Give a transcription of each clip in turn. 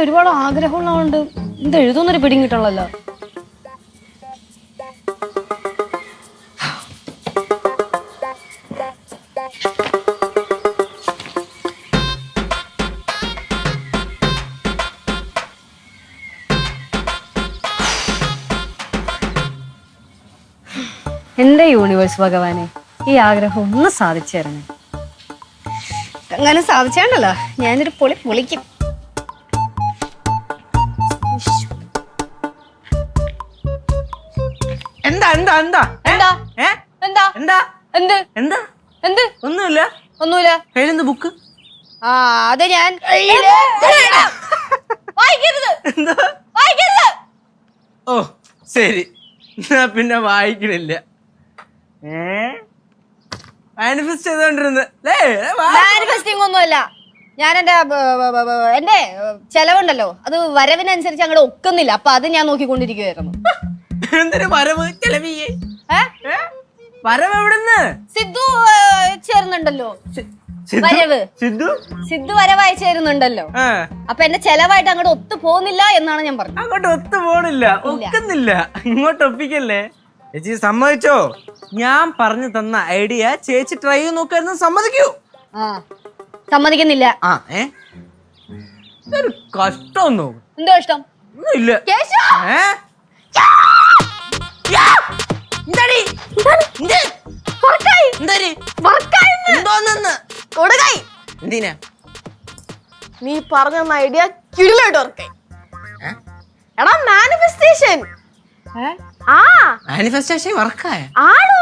ഒരുപാട് ആഗ്രഹമുള്ളതുകൊണ്ട് ഇത് എഴുതുന്നൊരു പിടിയും കിട്ടണല്ലോ എന്റെ യൂണിവേഴ്സ് ഭഗവാനെ ഈ ആഗ്രഹം ഒന്ന് സാധിച്ചു തരണേ. അങ്ങനെ സാധിച്ചാണ്ടല്ലോ. ഞാനൊരു പൊളി പൊളിക്കും. എന്താ എന്താ എന്താ? എന്താ? ഏ? എന്താ? എന്താ? എന്ത്? എന്താ? എന്ത്? ഒന്നുമില്ല. ഒന്നുമില്ല. കയ്യിലെന്ത് ബുക്ക്? ആ അത് ഞാൻ വായിക്കരുത്. എന്താ? വായിക്കരുത്. ഓ ശരി. എന്നാ പിന്നെ വായിക്കണില്ല. മാനിഫെസ്റ്റ്. മാനിഫെസ്റ്റിംഗ് ഒന്നുമല്ല. ഞാൻ എന്റെ എന്റെ ചെലവുണ്ടല്ലോ. അത് വരവിനനുസരിച്ച് അങ്ങോട്ട് ഒക്കുന്നില്ല. അപ്പൊ അത് ഞാൻ നോക്കിക്കൊണ്ടിരിക്കുവായിരുന്നു. എന്തൊരു വരവ് ചെലവിയെ ഏ? ഏ? വരവ് എവിടുന്ന്? സിദ്ധു സിദ്ധു? വരവ്. സിദ്ധു? സിദ്ധു വരവായി ചേരുന്നുണ്ടല്ലോ. അപ്പൊ എന്റെ ചെലവായിട്ട് അങ്ങോട്ട് ഒത്തു പോകുന്നില്ല എന്നാണ് ഞാൻ പറഞ്ഞത്. അങ്ങോട്ട് ഒത്തു പോണില്ല. ഒക്കുന്നില്ല. ഇങ്ങോട്ട് ഒപ്പിക്കല്ലേ? ചേച്ചി സമ്മതിച്ചോ? ഞാൻ പറഞ്ഞു തന്ന ഐഡിയ ചേച്ചി ട്രൈ ചെയ്ത് നോക്കായിരുന്നു സമ്മതിക്കൂ. സമ്മതിക്കുന്നില്ല. ആ ഏ? കഷ്ടം എന്തോ ഇഷ്ടം ഒന്നും ഇല്ല ഏ? എന്തിനാ? നീ പറഞ്ഞ ഐഡിയ കിടിലായിട്ട് വർക്കായി. എടാ മാനിഫെസ്റ്റേഷൻ ആ. മാനിഫെസ്റ്റേഷൻ വർക്കായ? ആണോ?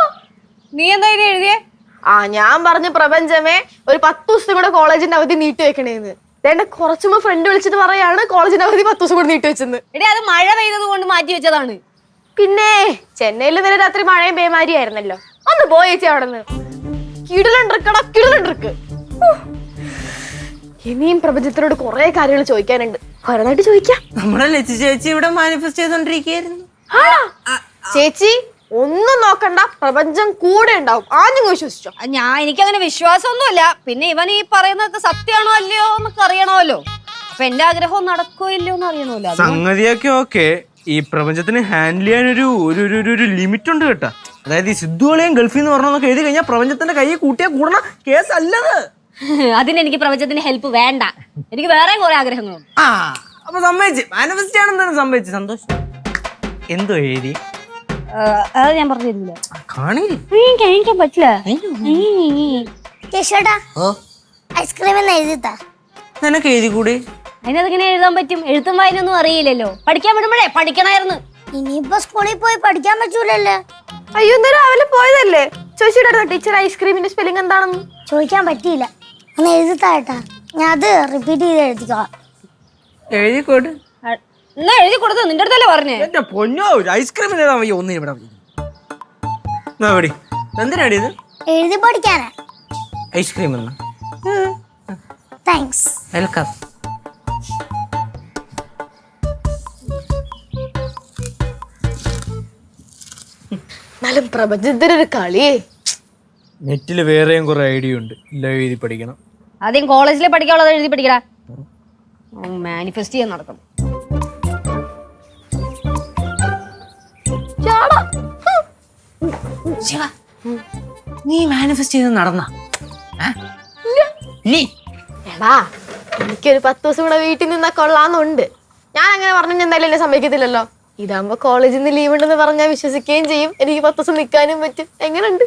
നീ എന്താ എഴുതിയേ? ആ ഞാൻ പറഞ്ഞ പ്രപഞ്ചമേ ഒരു പത്ത് ദിവസം കൂടെ കോളേജിന്റെ അവധി നീട്ടി വെക്കണേന്ന്. എന്റെ കുറച്ചു മുമ്പ് ഫ്രണ്ട് വിളിച്ചിട്ട് പറയാണ് കോളേജിന്റെ അവധി പത്ത് ദിവസം കൂടെ നീട്ടി വെച്ചെന്ന്. എടേ അത് മഴ പെയ്തത് കൊണ്ട് മാറ്റി വെച്ചതാണ്. പിന്നെ ചെന്നൈയിൽ ഇന്നലെ രാത്രി മഴയും പേമാരിയായിരുന്നല്ലോ ഒന്ന് പോയി ചേച്ചി അവിടെ നിന്ന് കിടലണ്ടിരിക്കടാ കിടലണ്ടിരിക്ക് ഇനിയും പ്രപഞ്ചത്തിനോട് കുറെ കാര്യങ്ങൾ ചോദിക്കാനുണ്ട്. കൊറേതായിട്ട് ചോദിക്കാം. നമ്മുടെ ലച്ചു ചേച്ചി ഇവിടെ മാനിഫെസ്റ്റ് ചെയ്തോണ്ടിരിക്കുകയായിരുന്നു? ചേച്ചി ഒന്നും നോക്കണ്ട പ്രപഞ്ചം കൂടെ ഉണ്ടാവും. ആഞ്ഞു വിശ്വസിച്ചോ? ഞാൻ എനിക്ക് അങ്ങനെ വിശ്വാസമൊന്നുമില്ല. പിന്നെ ഇവൻ ഈ പറയുന്നതൊക്കെ സത്യമാണോ അല്ലയോ എന്നൊക്കെ അറിയണമല്ലോ. അപ്പൊ എന്റെ ആഗ്രഹം നടക്കോ ഇല്ലയോ എന്ന് അറിയണമല്ലോ സംഗതിയൊക്കെ ഓക്കെ ഈ പ്രപഞ്ചത്തിന് ഹാൻഡിൽ ചെയ്യാൻ ഒരു ഒരു ഒരു ലിമിറ്റ് ഉണ്ട് കേട്ടോ. അതായത് ഈ സിദ്ധുകളെയും ഗൾഫിൽ നിന്ന് പറഞ്ഞൊക്കെ എഴുതി കഴിഞ്ഞാൽ പ്രപഞ്ചത്തിന്റെ കൈ കൂട്ടിയാൽ കൂടണ കേസ് അല്ലത്. അതിന് എനിക്ക് പ്രപഞ്ചത്തിന്റെ ഹെൽപ്പ് വേണ്ട. എനിക്ക് വേറെ കുറെ ആഗ്രഹങ്ങളും ആ അപ്പൊ സമ്മതിച്ച്. മാനിഫെസ്റ്റ് ആണെന്താണ് സമ്മതിച്ച്? സന്തോഷം. എന്തോ എഴുതി? അത് ഞാൻ പറഞ്ഞു തരില്ല കാണില്ല എനിക്ക് പറ്റില്ല. ഐസ്ക്രീം എന്ന് എഴുതിത്താ. നിനക്ക് എഴുതി കൂടി അതിനതെങ്ങനെ എഴുതാൻ പറ്റും? എഴുത്തും വായനൊന്നും അറിയില്ലല്ലോ. പഠിക്കാൻ വിടുമ്പോഴേ പഠിക്കണായിരുന്നു. ഇനിയിപ്പോ സ്കൂളിൽ പോയി പഠിക്കാൻ പറ്റൂലല്ലേ. അയ്യോ ഇന്ന് രാവിലെ പോയതല്ലേ? ചോദിച്ചിട്ടോ ടീച്ചർ ഐസ്ക്രീമിന്റെ സ്പെല്ലിംഗ് എന്താണെന്ന്? ചോദിക്കാൻ പറ്റിയില്ല. ഒന്ന് എഴുതിത്താട്ടാ ഞാൻ അത് റിപ്പീറ്റ് ചെയ്ത് എഴുതിക്കോ എഴുതിക്കോട്ട് കൊടു. എന്നാ എഴുതി കൊടുത്തു? നിന്റെ അടുത്തല്ലേ പറഞ്ഞേ? എന്റെ പൊന്നോ ഐസ്ക്രീം എഴുതാൻ വയ്യ. ഒന്നിനും ഇവിടെ എവിടെ എന്തിനാടി ഇത് എഴുതി പഠിക്കാനാ. ഐസ്ക്രീം എന്നാ താങ്ക്സ് വെൽക്കം എന്നാലും പ്രപഞ്ചത്തിനൊരു കളിയേ? നെറ്റിൽ വേറെയും കുറെ ഐഡിയ ഉണ്ട്. എല്ലാം എഴുതി പഠിക്കണം. ആദ്യം കോളേജിലെ പഠിക്കാനുള്ളത് എഴുതി പഠിക്കടാ. മാനിഫെസ്റ്റ് ചെയ്യാൻ നടക്കണം. ശിവ നീ മാനിഫെസ്റ്റ് ചെയ്ത് നടന്ന? എടാ എനിക്കൊരു പത്ത് ദിവസം കൂടെ വീട്ടിൽ നിന്നാ കൊള്ളാന്നുണ്ട്. ഞാൻ അങ്ങനെ പറഞ്ഞു എന്തായാലും എന്നെ സമ്മതിക്കത്തില്ലല്ലോ. ഇതാകുമ്പോ കോളേജിൽ നിന്ന് ലീവ് ഉണ്ടെന്ന് പറഞ്ഞാൽ വിശ്വസിക്കുകയും ചെയ്യും. എനിക്ക് പത്ത് ദിവസം നിൽക്കാനും പറ്റും. എങ്ങനെയുണ്ട്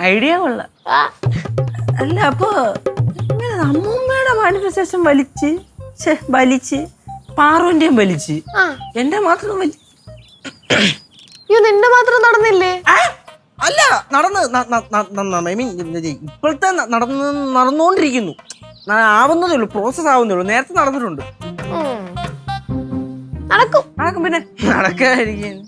ഐഡിയ കൊള്ളാം. അല്ല അപ്പോ ഇങ്ങനെ അമ്മൂമ്മയുടെ മാനിഫെസ്റ്റേഷൻ വലിച്ച് ഛെ, വലിച്ച് പാറുവിന്റെയും വലിച്ച്. ആ. എന്റെ മാത്രം വലി അയ്യോ നിന്റെ മാത്രം നടന്നില്ലേ? ആ, അല്ല നടന്ന് ഐ മീൻ ഇപ്പോഴത്തെ ന- നടന്ന് നടന്നുകൊണ്ടിരിക്കുന്നു ന- ആവുന്നതേ ഉള്ളൂ പ്രോസസ് ആവുന്നേ ഉള്ളൂ. നേരത്തെ നടന്നിട്ടുണ്ട്. ഉം. നടക്കും. നടക്കും പിന്നെ. നടക്കാതിരിക്കും.